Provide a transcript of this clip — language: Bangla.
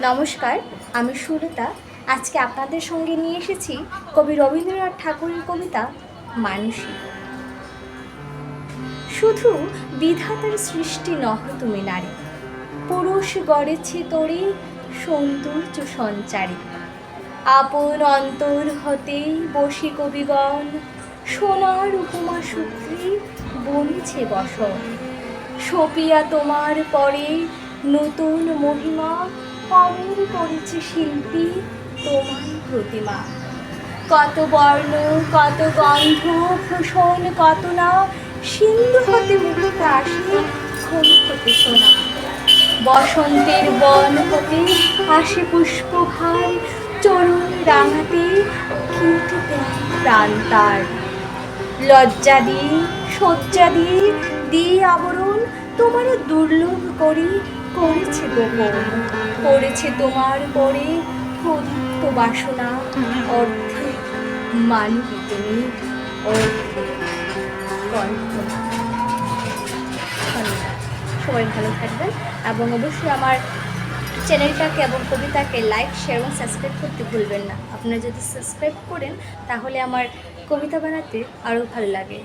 নমস্কার, আমি সুলতা আজকে আপনাদের সঙ্গে নিয়ে এসেছি কবি রবীন্দ্রনাথ ঠাকুরের কবিতা মানসী। শুধু বিধাতার সৃষ্টি নহ তুমি নারী। পুরুষ গড়েছে তোরে, সৌন্দর্য সঞ্চারী। আপন অন্তর হতে বসি কবিগণ, সোনার উপমা সূত্রে বনিছে বসন। সপিয়া তোমার পরে নতুন মহিমা অমর করেছে শিল্পী তোমার প্রতিমা। কত বর্ণ, কত গন্ধ, ভূষণ, কত না, সিন্ধু হতে মুক্ত আসে হতে সোনা। বসন্তের বন হতে আসে পুষ্পভার, চরণ রাঙাতে কিন্তু প্রাণ তার। লজ্জা দিয়ে, শয্যা দিয়ে দিয়ে আবরণ তোমার দুর্লভ করি করেছে গোপন করেছে তোমার পরে প্রদীপ্ত বাসনা অর্ধে মানবী তুমি অর্ধে। সবাই ভালো থাকবেন এবং অবশ্যই আমার চ্যানেলটাকে এবং কবিতাকে লাইক শেয়ার এবং সাবস্ক্রাইব করতে ভুলবেন না আপনারা যদি সাবস্ক্রাইব করেন, তাহলে আমার কবিতা বানাতে আরও ভালো লাগে